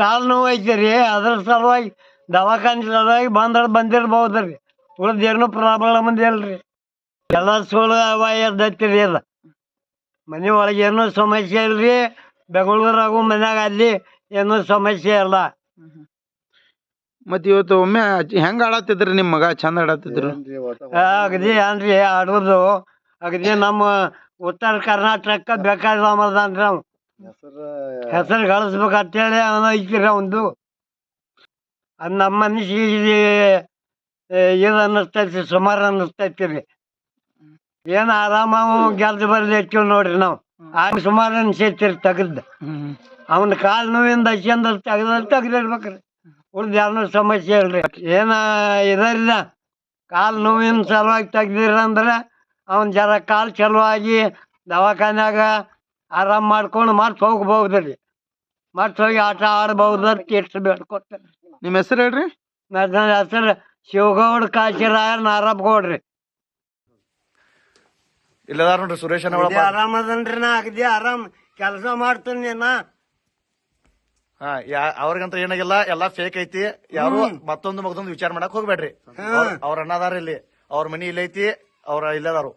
ಕಾಲು ನೋವು ಐತೆ ರೀ ಅದ್ರ ಸಲುವಾಗಿ ದವಾಖಾನೆ ಸಲುವಾಗಿ ಬಂದ್ರೆ ಬಂದಿರ್ಬೋದು ರೀ. ಉಳ್ದ ಏನೂ ಪ್ರಾಬ್ಲಮ್ ಇಲ್ರಿ. ಎಲ್ಲ ಸುಳ್ಳು ಅವ ಎದ್ದೈತಿ ರೀ ಅದು ಮನೆ ಒಳಗೆ ಏನೂ ಸಮಸ್ಯೆ ಇಲ್ರಿ ಬೆಂಗಳೂರಾಗು ಮನ್ಯಾಗ ಅಲ್ಲಿ ಏನೂ ಸಮಸ್ಯೆ ಇಲ್ಲ. ಮತ್ತೆ ಇವತ್ತು ಒಮ್ಮೆ ಹೆಂಗ್ ಆಡತ್ತಿದ್ರಿ ನಿಮ್ ಮಗ? ಚಂದ ಆಡತ್ತಿದ್ರು? ಅಗದಿ ಏನ್ರಿ ಆಡೋದು. ಅಗದಿ ನಮ್ಮ ಉತ್ತರ ಕರ್ನಾಟಕ ಬೇಕಾದನ್ರಿ ಅವ್. ಹೆಸರು ಗಳಿಸ್ಬೇಕಂತೇಳಿ ಅವನ ಐತಿರ ಒಂದು. ಅದು ನಮ್ಮ ಮನಸ್ಸಿಗೆ ಇದು ಅನ್ನಿಸ್ತೈತಿ ಸುಮಾರು ಅನ್ನಿಸ್ತೈತಿ ರೀ. ಏನು ಆರಾಮ ಗೆಲ್ದು ಬರ್ಲಿ ಹೆಚ್ಚು ನೋಡ್ರಿ ನಾವು. ಆಗ ಸುಮಾರು ಅನ್ಸೈತಿ ರೀ ಹ್ಮ್. ಅವನ ಕಾಲು ನೋವಿಂದ ಹಚ್ಕೊಂಡ್ ತೆಗ್ದ ತೆಗ್ದಿರ್ಬೇಕ್ರಿ ಉಳ್ದು ಯಾರನ್ನೂ ಸಮಸ್ಯೆ ಇಲ್ರಿ. ಏನ ಇದರಿಲ್ಲ ಕಾಲು ನೋವಿನ ಸಲುವಾಗಿ ತೆಗ್ದಿರಂದ್ರೆ ಅವನ ಜರ ಕಾಲು ಚಲುವಾಗಿ ದವಾಖಾನ್ಯಾಗ ಆರಾಮ್ ಮಾಡ್ಕೊಂಡು ಮತ್ತೆ ಹೋಗ್ಬಹುದ್ರಿ. ರೀ ಮತ್ತೆ ಹೋಗಿ ಆಟ ಆಡ್ಬೋದು ಅಂತ ಎಷ್ಟು ಬೇಡ್ಕೊತಾರೆ ನಿಮ್ ಹೆಸರು ಹೇಳ್ರಿ? ನನ್ನ ಹೆಸರು ಶಿವಗೌಡ ಕಾಶಿರಾಯ ನಾರಪ್ಪ ಗೌಡ್ರಿ. ಇಲ್ಲದಾರ ನೋಡ್ರಿ ಸುರೇಶ್ ಆರಾಮ ಅದನ್ರಿ ಆರಾಮದನ್ರಿ ನಾ ಅಗದಿ ಆರಾಮ್. ಕೆಲಸ ಮಾಡ್ತೀನಿ ನಾ. ಹಾ ಯಾ ಅವ್ರಿಗಂತ ಏನಾಗಿಲ್ಲ ಎಲ್ಲಾ ಫೇಕ್ ಐತಿ. ಯಾರು ಮತ್ತೊಂದು ಮಗದೊಂದು ವಿಚಾರ ಮಾಡಕ್ ಹೋಗ್ಬೇಡ್ರಿ. ಅವ್ರ ಅಣ್ಣದಾರ ಇಲ್ಲಿ. ಅವ್ರ ಮನಿ ಇಲ್ಲೈತಿ ಅವ್ರ ಇಲ್ಲದಾರು.